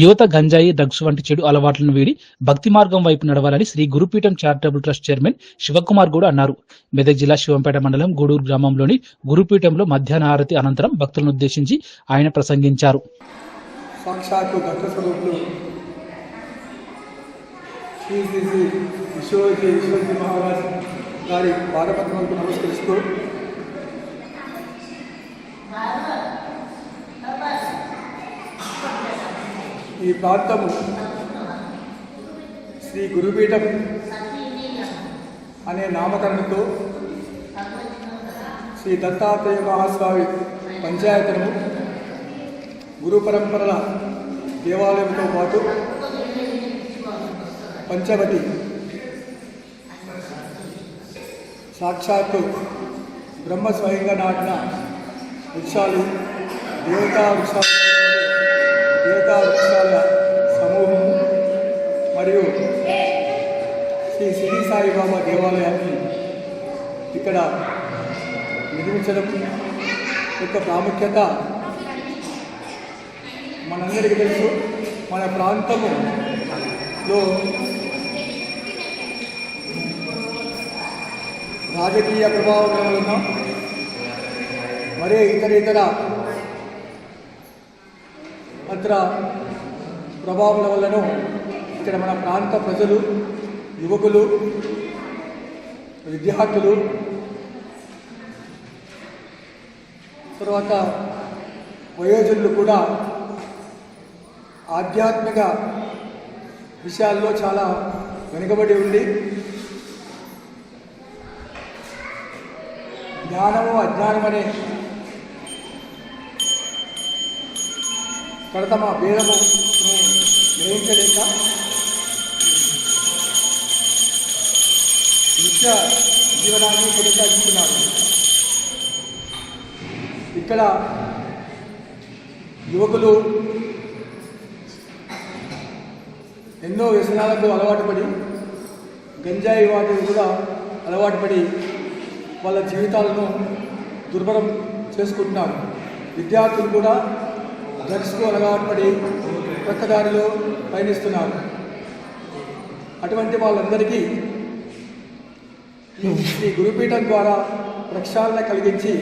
యువత గంజాయి డ్రగ్స్ వంటి చెడు అలవాట్లను వీడి భక్తి మార్గం వైపు నడవాలని Sri Gurupeetham charitable trust chairman Sivakumar Goud అన్నారు. మెదక్ జిల్లా శివంపేట మండలం గూడూరు గ్రామంలోని గురుపీఠంలో మధ్యాహ్న హారతి అనంతరం భక్తులను ఉద్దేశించి ఆయన ప్రసంగించారు. సాక్షాత్తు స్వరూపులు శ్రీ శ్రీ శ్రీ విశ్వజీ విశ్వజీ మహారాజ్ గారి పాదపద్మలకు నమస్కరిస్తూ ఈ ప్రాంతము శ్రీ గురుపీఠం అనే నామకరణతో శ్రీ దత్తాత్రేయ మహాస్వామి పంచాయతను గురు పరంపరల దేవాలయంతో పాటు పంచవటి సాక్షాత్తు బ్రహ్మ స్వయంగా నాటిన వృక్షాలు దేవతా వృక్షాలు దేవతా వృక్షాల సమూహము మరియు శ్రీ సిరి సాయిబాబా దేవాలయాన్ని ఇక్కడ నిర్మించడం యొక్క ప్రాముఖ్యత మనందరికీ తెలుసు. మన ప్రాంతములో రాజకీయ ప్రభావం వలన మరే ఇతర ఇతర ఇతర ప్రభావాల వలన ఇక్కడ మన ప్రాంత ప్రజలు యువకులు విద్యార్థులు తర్వాత వయోజనులు కూడా ఆధ్యాత్మిక విషయాల్లో చాలా వెనుకబడి ఉండి జ్ఞానము అజ్ఞానం అనే పడతమ భేదము గ్రహించలేక? నిత్య జీవనాన్ని కొనసాగిస్తున్నారు. ఇక్కడ యువకులు ఎన్నో వ్యసనాలకు అలవాటు పడి గంజాయి వాటికి కూడా అలవాటు పడి వాళ్ళ జీవితాలను దుర్భరం చేసుకుంటున్నారు. విద్యార్థులు కూడా డ్రగ్స్కు అలవాటు పడి ప్రక్కదారిలో పయనిస్తున్నారు. అటువంటి వాళ్ళందరికీ ఈ గురుపీఠం ద్వారా ప్రక్షాళన కలిగించి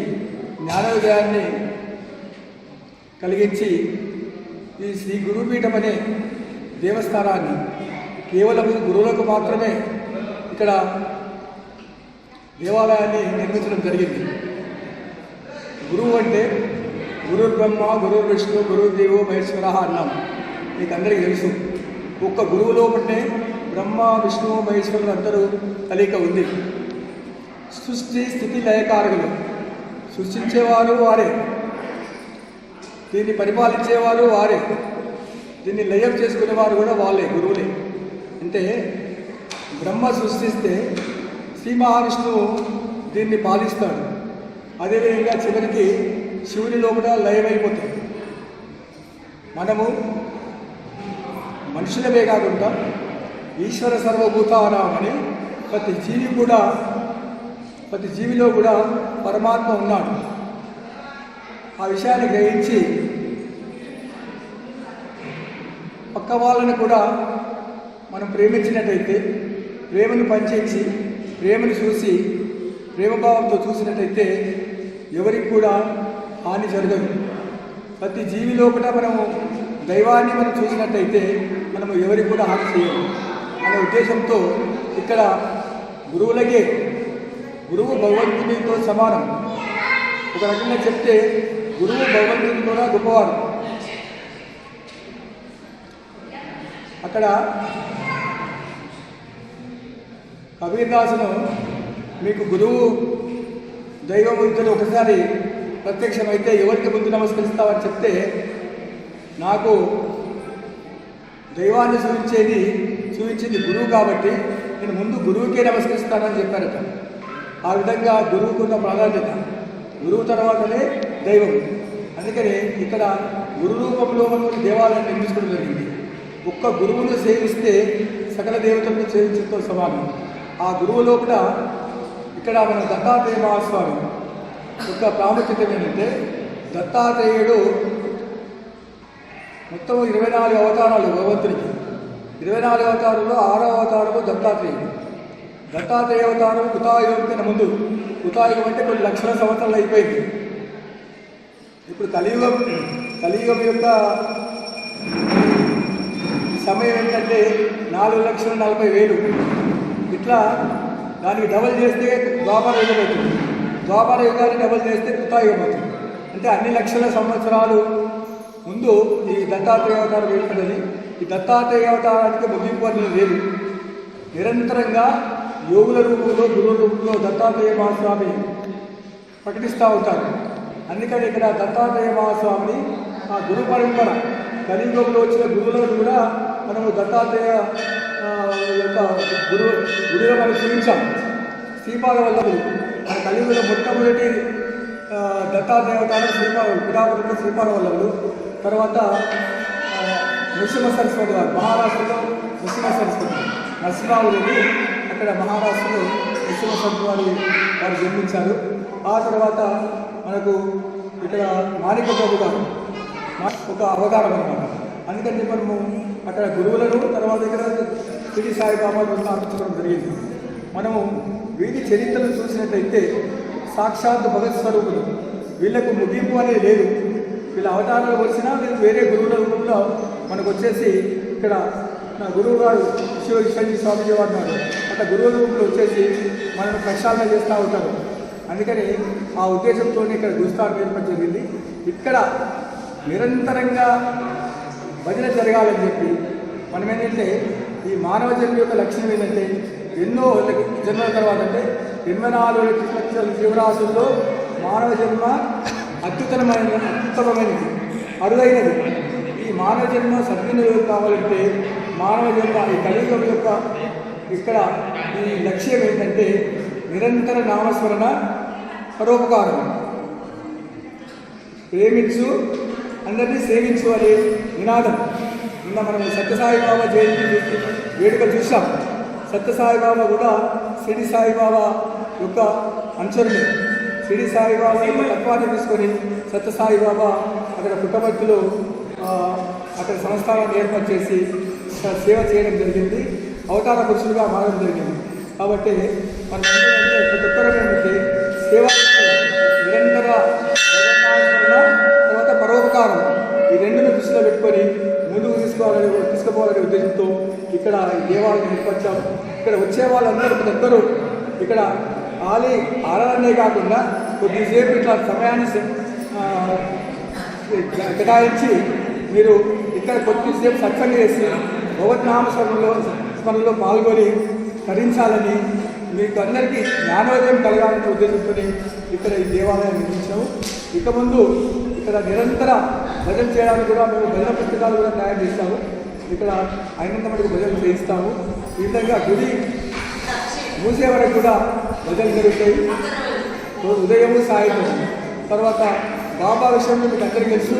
జ్ఞానోదయాన్ని కలిగించి ఈ శ్రీ గురుపీఠం అనే దేవస్థానాన్ని కేవలం గురువులకు మాత్రమే ఇక్కడ దేవాలయాన్ని నిర్మించడం జరిగింది. గురువు అంటే గురు బ్రహ్మ గురు విష్ణు గురుదేవో మహేశ్వర అన్నాం. మీకు అందరికీ తెలుసు. ఒక్క గురువు లోపటే బ్రహ్మ విష్ణు మహేశ్వరులు అందరూ కలిక ఉంది. సృష్టి స్థితి లయకారకులు సృష్టించేవారు వారే. దీన్ని పరిపాలించేవారు వారే. దీన్ని లయం చేసుకునేవారు కూడా వాళ్ళే గురువులే. అంటే బ్రహ్మ సృష్టిస్తే శ్రీ మహావిష్ణువు దీన్ని పాలిస్తాడు. అదేవిధంగా చివరికి శివునిలో కూడా లయమైపోతుంది మనము మనుషులమే కాకుండా ఈశ్వర సర్వభూతానామని ప్రతి జీవి కూడా ప్రతి జీవిలో కూడా పరమాత్మ ఉన్నాడు. ఆ విషయాన్ని గ్రహించి పక్క వాళ్ళని కూడా మనం ప్రేమించినట్టయితే ప్రేమను పంచేసి ప్రేమను చూసి ప్రేమభావంతో చూసినట్టయితే ఎవరికి కూడా హాని జరగదు. ప్రతి జీవి లోపల మనము దైవాన్ని మనం చూసినట్టయితే మనము ఎవరికి కూడా హాని చేయము. అనే ఉద్దేశంతో ఇక్కడ గురువులకే గురువు భగవంతునితో సమానం. ఒక రకంగా చెప్తే గురువు భగవంతుని కూడా గొప్పవారు అక్కడ కబీర్దాసును మీకు గురువు దైవం ఇద్దరు ఒకసారి ప్రత్యక్షమైతే ఎవరికి ముందు నమస్కరిస్తావని చెప్తే నాకు దైవాన్ని చూపించేది చూపించింది గురువు కాబట్టి నేను ముందు గురువుకే నమస్కరిస్తానని చెప్పారట. ఆ విధంగా గురువుకున్న ప్రాధాన్యత. గురువు తర్వాతనే దైవం. అందుకని ఇక్కడ గురు రూపంలో ఉన్న దేవాలయాన్ని నిర్మించుకోవడం జరిగింది. ఒక్క గురువును సేవిస్తే సకల దేవతలను సేవించడంతో సమానం. ఆ గురువు లోపల ఇక్కడ మన దత్తాత్రేయ మహాస్వామి యొక్క ప్రాముఖ్యత ఏంటంటే దత్తాత్రేయుడు మొత్తం ఇరవై నాలుగు అవతారాలు భగవంతుడికి ఇరవై నాలుగు అవతారంలో ఆరో అవతారము దత్తాత్రేయుడు. దత్తాత్రేయ అవతారం కృతాయుగం కన్నా ముందు. కృతాయుగం అంటే కొన్ని లక్షల సంవత్సరాలు అయిపోయింది. ఇప్పుడు కలియుగం కలియుగం యొక్క సమయం ఏంటంటే నాలుగు లక్షల నలభై వేలు. ఇట్లా దానికి డబల్ చేస్తే ద్వాపర వెళ్ళబోతుంది ద్వాపర యుగాన్ని డబల్ చేస్తే కృతాయుగం అవుతుంది అంటే అన్ని లక్షల సంవత్సరాలు ముందు ఈ దత్తాత్రేయ అవతారం ఏర్పడింది. ఈ దత్తాత్రేయ అవతారానికి ముగింపు అనేది లేదు. నిరంతరంగా యోగుల రూపంలో గురువుల రూపంలో దత్తాత్రేయ మహాస్వామి ప్రకటిస్తూ ఉంటారు. అందుకని ఇక్కడ దత్తాత్రేయ మహాస్వామిని ఆ గురు పరంపర కలియుగంలో వచ్చిన గురువులను కూడా మనము దత్తాత్రేయ యొక్క గురు గురువుగా మనం చూపించాం. శ్రీపాద వల్లభులు మన కలియుగంలో మొట్టమొదటి ఆ, దత్తాత్రేయ పిఠాపురంలో శ్రీపాద తర్వాత నృసింహ సరస్వతి వారు మహారాష్ట్రలో నృసింహ సరస్వతి నరసింహావులని అక్కడ మహారాష్ట్రలో నృసింహ సరస్వతి వారి వారు జన్మించారు. ఆ తర్వాత మనకు ఇక్కడ మాణిక ప్రభు గారు మా- ఒక అవగాహన అనమాట అందుకని మనము అక్కడ గురువులను తర్వాత ఇక్కడ శ్రీ సాయిబాబా అర్పించడం జరిగింది. మనము వీరి చరిత్రను చూసినట్లయితే సాక్షాత్ భగత్ స్వరూపులు వీళ్ళకు ముగింపు అనేది లేదు. వీళ్ళ అవతారాలు వచ్చినా వీళ్ళు వేరే గురువుల రూపంలో మనకు వచ్చేసి ఇక్కడ నా గురువు గారు శివ విశ్వజీ స్వామిజీ వారు అట్లా గురువుల రూపంలో వచ్చేసి మనల్ని ప్రక్షాళన చేస్తూ ఉంటారు. అందుకని ఆ ఉద్దేశంతోనే ఇక్కడ గురుస్థానం ఏర్పాటు జరిగింది. ఇక్కడ నిరంతరంగా భజన జరగాలని చెప్పి మనం ఏంటంటే ఈ మానవ జన్మ యొక్క లక్షణం ఏంటంటే ఎన్నో జన్మల తర్వాత అంటే ఎనభై నాలుగు లక్షల జీవరాశుల్లో మానవ జన్మ అత్యుత్తమైన అత్యుత్తమమైనది. అరుదైనది. ఈ మానవ జన్మ సద్వినియోగం కావాలంటే మానవ జన్మ ఈ కలియుగం యొక్క ఇక్కడ ఈ లక్ష్యం ఏంటంటే నిరంతర నామస్మరణ పరోపకారం. ప్రేమించు అందరినీ సేవించు అనే నినాదం. నిన్న మనం సత్యసాయిబాబా జయంతి వేడుక చూసాం సత్యసాయిబాబా కూడా షిరిడి సాయిబాబా యొక్క అనుచరుడే షిరిడి సాయిబాబా యొక్క తత్వాన్ని తీసుకొని సత్యసాయిబాబా అక్కడ పుట్టమట్టులో ఆ, అక్కడ సంస్థానాన్ని ఏర్పాటు చేసి సేవ చేయడం జరిగింది. అవతార పురుషులుగా మారడం జరిగింది. కాబట్టి మనం ప్రతి సేవ నిరంతర తర్వాత పరోపకారం ఈ రెండును దృష్టిలో పెట్టుకొని ముందుకు తీసుకోవాలని తీసుకుపోవాలనే ఉద్దేశంతో ఇక్కడ దేవాలయం ఏర్పరిచాం ఇక్కడ వచ్చే వాళ్ళందరూ ప్రతి ఒక్కరూ ఇక్కడ ఆలి ఆరాధనే కాకుండా కొద్దిసేపు ఇట్లా సమయాన్ని కేటాయించి మీరు ఇక్కడ కొద్దిసేపు సత్సంగం చేసి భగవద్నామ స్మరణలో స్మరణలో పాల్గొని తరించాలని మీకు అందరికీ జ్ఞానోదయం కలగాలని ఉద్దేశించుకొని ఇక్కడ ఈ దేవాలయం నిర్మించాము. ఇక ముందు ఇక్కడ నిరంతర భజన చేయడానికి కూడా మేము భజన పుస్తకాలు కూడా తయారు చేస్తాము. ఇక్కడ అయినంత మటుకు భజన చేయిస్తాము. ఈ విధంగా గుడి మూసే వరకు కూడా భజన జరుగుతాయి. ఉదయము సాయంత్రం. తర్వాత బాబా విషయంలో మీకు అందరికీ తెలుసు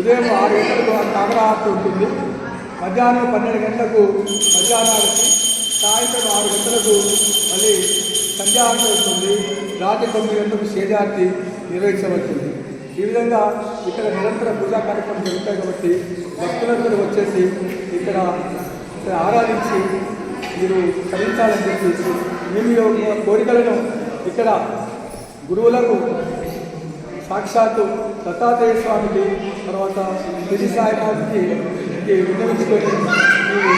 ఉదయం ఆరు గంటలకు తామరాహారతి ఉంటుంది. మధ్యాహ్నం పన్నెండు గంటలకు మధ్యాహ్నానికి సాయంత్రం ఆరు గంటలకు మళ్ళీ సంధ్యాహారతి ఉంటుంది రాత్రి తొమ్మిది గంటలకు సేదార్తి నిర్వహించబడుతుంది. ఈ విధంగా ఇక్కడ నిరంతర పూజా కార్యక్రమం జరుగుతాయి కాబట్టి భక్తులందరూ వచ్చేసి ఇక్కడ ఆరాధించి మీరు తరించాలని చెప్పి మేము కోరికలను ఇక్కడ గురువులకు సాక్షాత్తు దత్తాత్రేయ స్వామికి తర్వాత శ్రీ సాయినాథ్కి విన్నవించుకొని మీరు